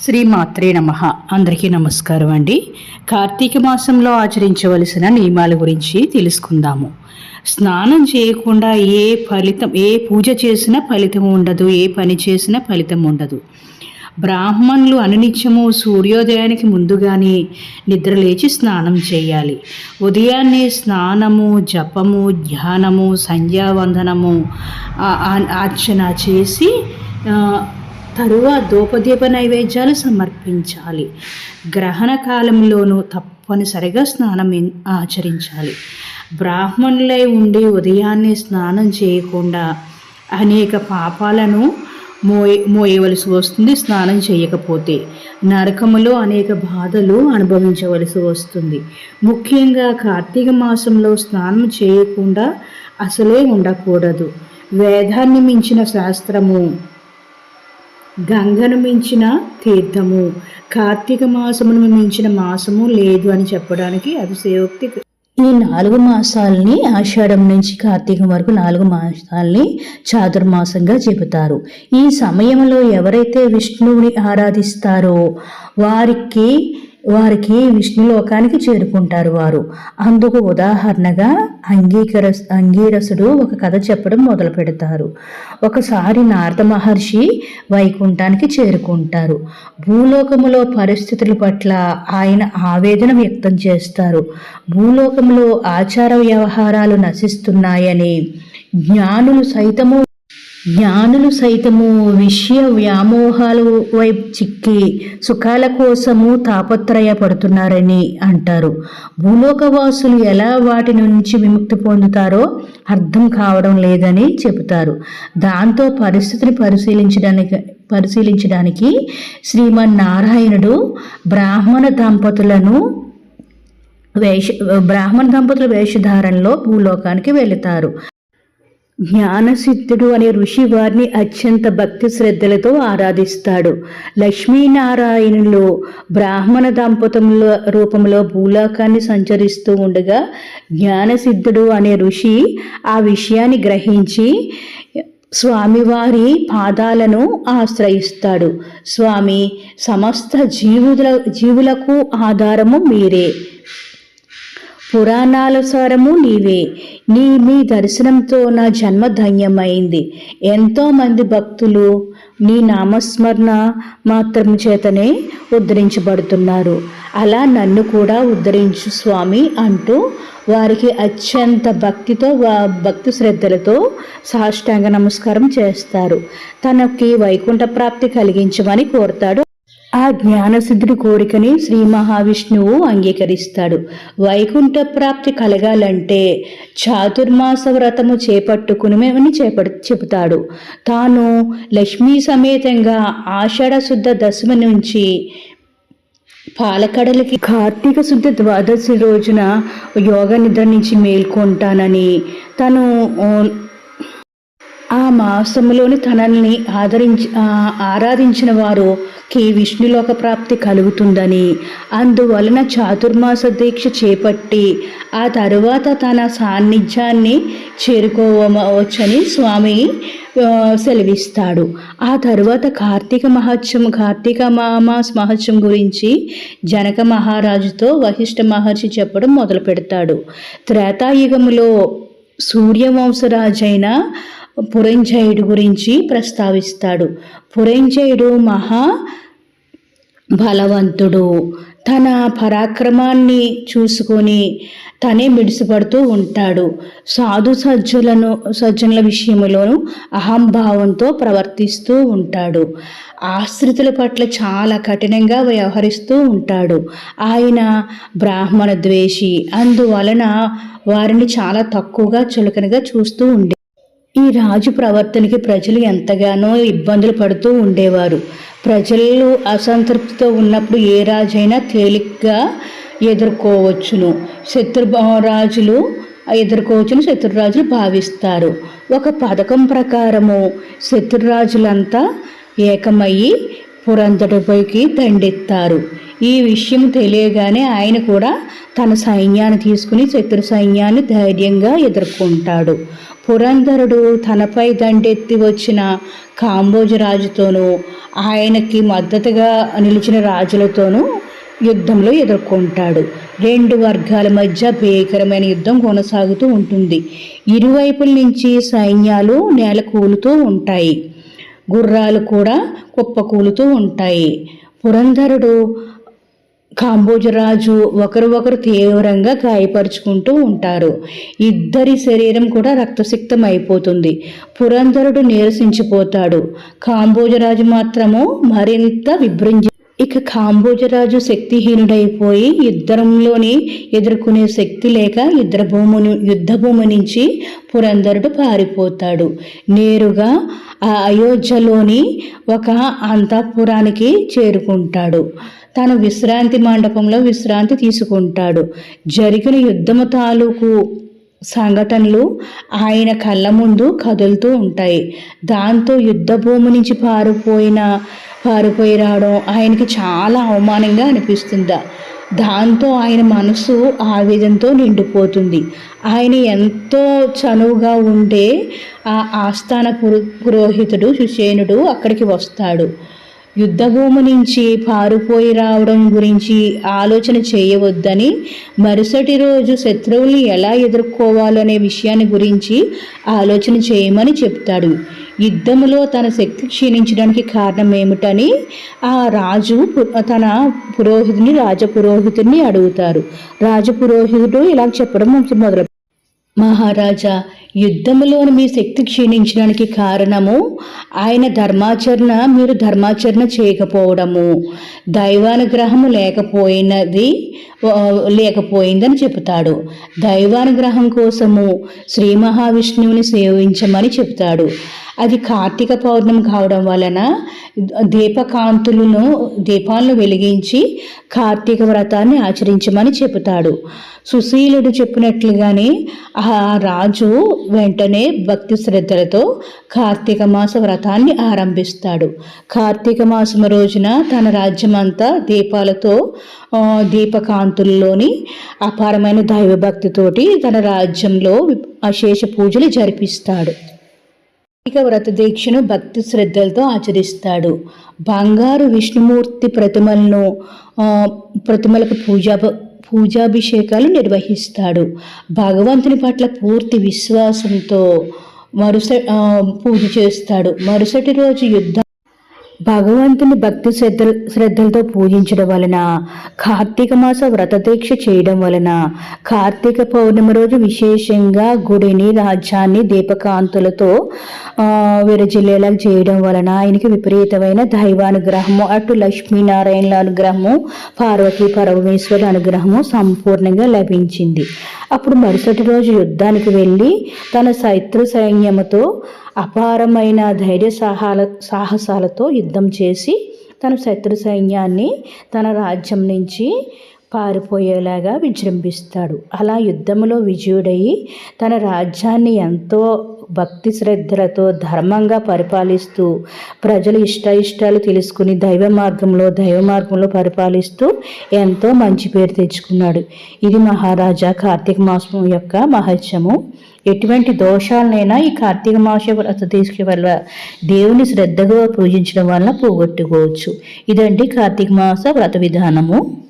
శ్రీ మాత్రే నమ. అందరికీ నమస్కారం అండి. కార్తీక మాసంలో ఆచరించవలసిన నియమాల గురించి తెలుసుకుందాము. స్నానం చేయకుండా ఏ ఫలితం ఏ పూజ చేసినా ఫలితం ఉండదు ఏ పని చేసినా ఫలితం ఉండదు. బ్రాహ్మణులు అనునిత్యము సూర్యోదయానికి ముందుగానే నిద్రలేచి స్నానం చేయాలి. ఉదయాన్నే స్నానము జపము ధ్యానము సంధ్యావందనము అర్చన చేసి తరువా తరువాత నైవేద్యాలు సమర్పించాలి. గ్రహణ కాలంలోనూ తప్పనిసరిగా స్నానం ఆచరించాలి. బ్రాహ్మణులై ఉండి ఉదయాన్నే స్నానం చేయకుండా అనేక పాపాలను మోయ మోయవలసి వస్తుంది స్నానం చేయకపోతే. నరకములో అనేక బాధలు అనుభవించవలసి వస్తుంది. ముఖ్యంగా కార్తీక మాసంలో స్నానం చేయకుండా అసలే ఉండకూడదు. వేదాన్ని మించిన శాస్త్రము గంగను మించిన తీర్థము. కార్తీక మాసమును మించిన మాసము లేదు అని చెప్పడానికి అతిశయోక్తి. ఈ నాలుగు మాసాలని ఆషాఢం నుంచి కార్తీకం వరకు నాలుగు మాసాలని చాతుర్మాసంగా చెబుతారు. ఈ సమయంలో ఎవరైతే విష్ణువుని ఆరాధిస్తారో వారికి వారికి విష్ణులోకానికి చేరుకుంటారు వారు. అందుకు ఉదాహరణగా అంగీకర అంగీరసుడు ఒక కథ చెప్పడం మొదలు పెడతారు. ఒకసారి నారద మహర్షి వైకుంఠానికి చేరుకుంటారు. భూలోకములో పరిస్థితుల పట్ల ఆయన ఆవేదన వ్యక్తం చేస్తారు. భూలోకంలో ఆచార వ్యవహారాలు నశిస్తున్నాయని జ్ఞానులు సైతము జ్ఞానులు సైతము విషయ వ్యామోహాలు వైపు చిక్కి సుఖాల కోసము తాపత్రయపడుతున్నారని అంటారు. భూలోకవాసులు ఎలా వాటి నుంచి విముక్తి పొందుతారో అర్థం కావడం లేదని చెబుతారు. దాంతో పరిస్థితిని పరిశీలించడానికి పరిశీలించడానికి శ్రీమన్నారాయణుడు బ్రాహ్మణ దంపతులను వేష బ్రాహ్మణ దంపతుల వేషధారణలో భూలోకానికి వెళుతారు. జ్ఞానసిద్ధుడు అనే ఋషి వారిని అత్యంత భక్తి శ్రద్ధలతో ఆరాధిస్తాడు. లక్ష్మీనారాయణులు బ్రాహ్మణ దంపతుల రూపంలో భూలోకాన్ని సంచరిస్తూ ఉండగా జ్ఞానసిద్ధుడు అనే ఋషి ఆ విషయాన్ని గ్రహించి స్వామివారి పాదాలను ఆశ్రయిస్తాడు. స్వామి సమస్త జీవుల జీవులకు ఆధారము మీరే. పురాణానుసారము నీవే. నీ మీ దర్శనంతో నా జన్మ ధన్యమైంది. ఎంతోమంది భక్తులు నీ నామస్మరణ మాత్రం చేతనే ఉద్ధరించబడుతున్నారు. అలా నన్ను కూడా ఉద్ధరించు స్వామి అంటూ వారికి అత్యంత భక్తితో వా- భక్తి శ్రద్ధలతో సాష్టాంగ నమస్కారం చేస్తారు. తనకి వైకుంఠ ప్రాప్తి కలిగించమని కోరుతాడు ఆ జ్ఞానసిద్ధుడి కోరికని శ్రీ మహావిష్ణువు అంగీకరిస్తాడు. వైకుంఠ ప్రాప్తి కలగాలంటే చాతుర్మాస వ్రతము చేపట్టుకుని చేపడు చెబుతాడు. తాను లక్ష్మీ సమేతంగా ఆషాఢ శుద్ధ దశమి నుంచి పాలకడలకి కార్తీక శుద్ధ ద్వాదశి రోజున యోగ నిద్ర నుంచి మేల్కొంటానని తను ఆ, మాసములోని తనల్ని ఆదరించి ఆరాధించిన వారుకి విష్ణులోక ప్రాప్తి కలుగుతుందని. అందువలన చాతుర్మాస దీక్ష చేపట్టి ఆ తరువాత తన సాన్నిధ్యాన్ని చేరుకోవచ్చని స్వామి సెలవిస్తాడు. ఆ తరువాత కార్తీక మహత్యం కార్తీక మామాస్ మహత్యం గురించి జనక మహారాజుతో వశిష్ఠ మహర్షి చెప్పడం మొదలు పెడతాడు త్రేతాయుగములో సూర్యవంశరాజైన పురంజయుడు గురించి ప్రస్తావిస్తాడు. పురంజయుడు మహా బలవంతుడు. తన పరాక్రమాన్ని చూసుకొని తనే మిడిసిపడుతూ ఉంటాడు. సాధు సజ్జులను సజ్జనుల విషయంలోనూ అహంభావంతో ప్రవర్తిస్తూ ఉంటాడు. ఆశ్రితుల పట్ల చాలా కఠినంగా వ్యవహరిస్తూ ఉంటాడు. ఆయన బ్రాహ్మణ ద్వేషి. అందువలన వారిని చాలా తక్కువగా చులకనగా చూస్తూ ఉండే ఈ రాజు ప్రవర్తనకి ప్రజలు ఎంతగానో ఇబ్బందులు పడుతూ ఉండేవారు. ప్రజలు అసంతృప్తితో ఉన్నప్పుడు ఏ రాజైనా తేలిగ్గా ఎదుర్కోవచ్చును. శత్రురాజులు ఎదుర్కోవచ్చును శత్రురాజులు భావిస్తారు. ఒక పథకం ప్రకారము శత్రురాజులంతా ఏకమయ్యి పురంధటిపైకి దండెత్తారు ఈ విషయం తెలియగానే ఆయన కూడా తన సైన్యాన్ని తీసుకుని శత్రు సైన్యాన్ని ధైర్యంగా ఎదుర్కొంటాడు. పురంధరుడు తనపై దండెత్తి వచ్చిన కాంబోజరాజుతోనూ ఆయనకి మద్దతుగా నిలిచిన రాజులతోనూ యుద్ధంలో ఎదుర్కొంటాడు. రెండు వర్గాల మధ్య భీకరమైన యుద్ధం కొనసాగుతూ ఉంటుంది. ఇరువైపుల నుంచి సైన్యాలు నేల కూలుతూ ఉంటాయి. గుర్రాలు కూడా కుప్పకూలుతూ ఉంటాయి. పురంధరుడు కాంబోజరాజు ఒకరు ఒకరు తీవ్రంగా గాయపరుచుకుంటూ ఉంటారు. ఇద్దరి శరీరం కూడా రక్తసిక్తం అయిపోతుంది. పురంధరుడు నీరసించిపోతాడు. కాంబోజరాజు మాత్రము మరింత విభృంజి ఇక కాంబోజరాజు శక్తిహీనుడైపోయి యుద్ధంలోని ఎదుర్కొనే శక్తి లేక యుద్ధ భూముని యుద్ధ భూమి నుంచి పురంధరుడు పారిపోతాడు. నేరుగా ఆ అయోధ్యలోని ఒక అంతఃపురానికి చేరుకుంటాడు. తాను విశ్రాంతి మండపంలో విశ్రాంతి తీసుకుంటాడు. జరిగిన యుద్ధము తాలూకు సంఘటనలు ఆయన కళ్ళ ముందు కదులుతూ ఉంటాయి. దాంతో యుద్ధ భూమి నుంచి పారిపోయిన పారిపోయి రావడం ఆయనకి చాలా అవమానంగా అనిపిస్తుందా. దాంతో ఆయన మనసు ఆవేదంతో నిండిపోతుంది. ఆయన ఎంతో చనువుగా ఉండే ఆ ఆస్థాన పురో పురోహితుడు సుషేనుడు అక్కడికి వస్తాడు. యుద్ధభూమి నుంచి పారిపోయి రావడం గురించి ఆలోచన చేయవద్దని మరుసటి రోజు శత్రువుల్ని ఎలా ఎదుర్కోవాలనే విషయాన్ని గురించి ఆలోచన చేయమని చెప్తాడు. యుద్ధములో తన శక్తి క్షీణించడానికి కారణం ఏమిటని ఆ రాజు తన పురోహితుని రాజపురోహితుడిని అడుగుతారు. రాజపురోహితుడు ఇలా చెప్పడం మొదలు మహారాజా యుద్ధములోని మీ శక్తి క్షీణించడానికి కారణము ఆయన ధర్మాచరణ మీరు ధర్మాచరణ చేయకపోవడము. దైవానుగ్రహము లేకపోయినది లేకపోయిందని చెబుతాడు. దైవానుగ్రహం కోసము శ్రీ మహావిష్ణువుని సేవించమని చెబుతాడు. అది కార్తీక పౌర్ణమి కావడం వలన దీపకాంతులను దీపాలను వెలిగించి కార్తీక వ్రతాన్ని ఆచరించమని చెబుతాడు. సుశీలుడు చెప్పినట్లుగానే ఆ రాజు వెంటనే భక్తి శ్రద్ధలతో కార్తీక మాస వ్రతాన్ని ఆరంభిస్తాడు. కార్తీక మాసం రోజున తన రాజ్యమంతా దీపాలతో దీపకాంతుల్లోని అపారమైన దైవభక్తితోటి తన రాజ్యంలో అశేష పూజలు జరిపిస్తాడు. ఇక వ్రత దీక్షను భక్తి శ్రద్ధలతో ఆచరిస్తాడు. బంగారు విష్ణుమూర్తి ప్రతిమలను ప్రతిమలకు పూజా పూజాభిషేకాలు నిర్వహిస్తాడు. భగవంతుని పట్ల పూర్తి విశ్వాసంతో మరుస పూజ చేస్తాడు. మరుసటి రోజు యుద్ధ భగవంతుని భక్తి శ్రద్ధ శ్రద్ధలతో పూజించడం వలన కార్తీక మాస వ్రత దీక్ష చేయడం వలన కార్తీక పౌర్ణమి రోజు విశేషంగా గుడిని రాజ్యాన్ని దీపకాంతులతో ఆ, విరజిల్లేలా చేయడం వలన ఆయనకి విపరీతమైన దైవానుగ్రహము అటు లక్ష్మీనారాయణల అనుగ్రహము పార్వతీ పరమేశ్వరుల అనుగ్రహము సంపూర్ణంగా లభించింది. అప్పుడు మరుసటి రోజు యుద్ధానికి వెళ్ళి తన శత్రు సైన్యముతో అపారమైన ధైర్య సాహాల సాహసాలతో యుద్ధం చేసి తన శత్రు సైన్యాన్ని తన రాజ్యం నుంచి పారిపోయేలాగా విజృంభిస్తాడు. అలా యుద్ధంలో విజయుడయి తన రాజ్యాన్ని ఎంతో భక్తి శ్రద్ధలతో ధర్మంగా పరిపాలిస్తూ ప్రజల ఇష్టాయిష్టాలు తెలుసుకుని దైవ మార్గంలో దైవ మార్గంలో పరిపాలిస్తూ ఎంతో మంచి పేరు తెచ్చుకున్నాడు. ఇది మహారాజా కార్తీక మాసం యొక్క మహత్యము. ఎటువంటి దోషాలనైనా ఈ కార్తీక మాస వ్రత తీసుకు వల్ల దేవుని శ్రద్ధగా పూజించడం వల్ల పోగొట్టుకోవచ్చు. ఇదండి కార్తీక మాస వ్రత విధానము.